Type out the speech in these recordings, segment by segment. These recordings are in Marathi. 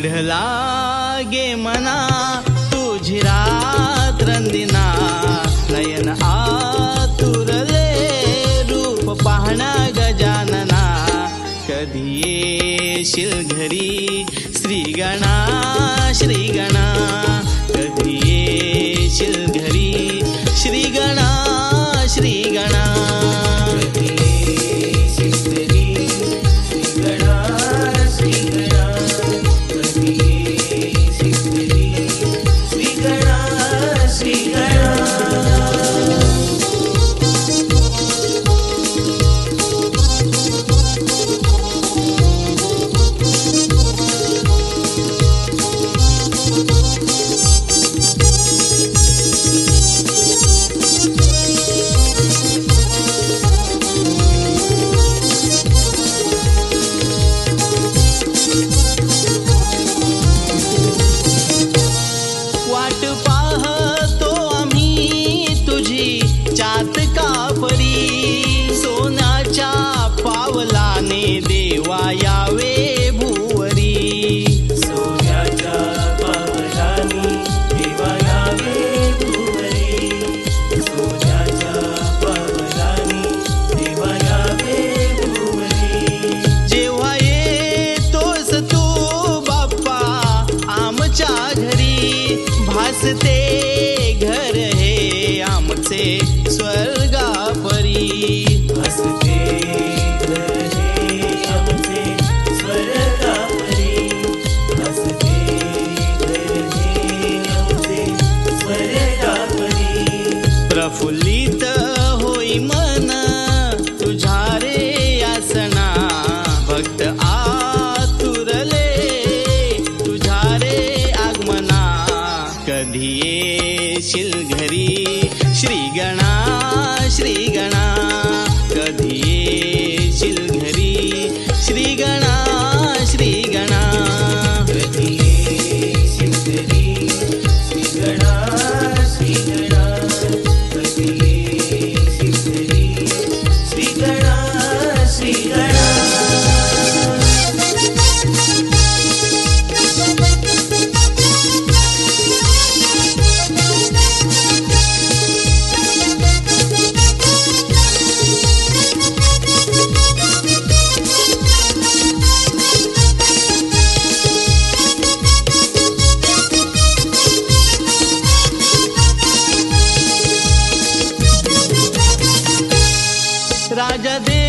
ओढ लागे मना तुझी रात रंदिना नयन आतुरले रूप पाहणा गजानना. कधी येशील घरी श्रीगणा श्रीगणा? The tem. ஸ்ரீகணா ஸ்ரீ राजा दे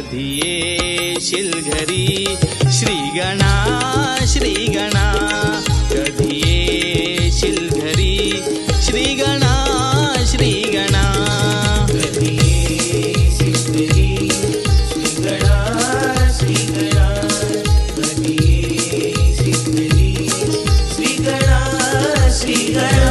कधी येशील घरी श्रीगणा. श्रीगणा कधी येशील घरी श्रीगणा श्रीगणा. कधी श्रीगणा श्रीगणा.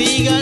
digan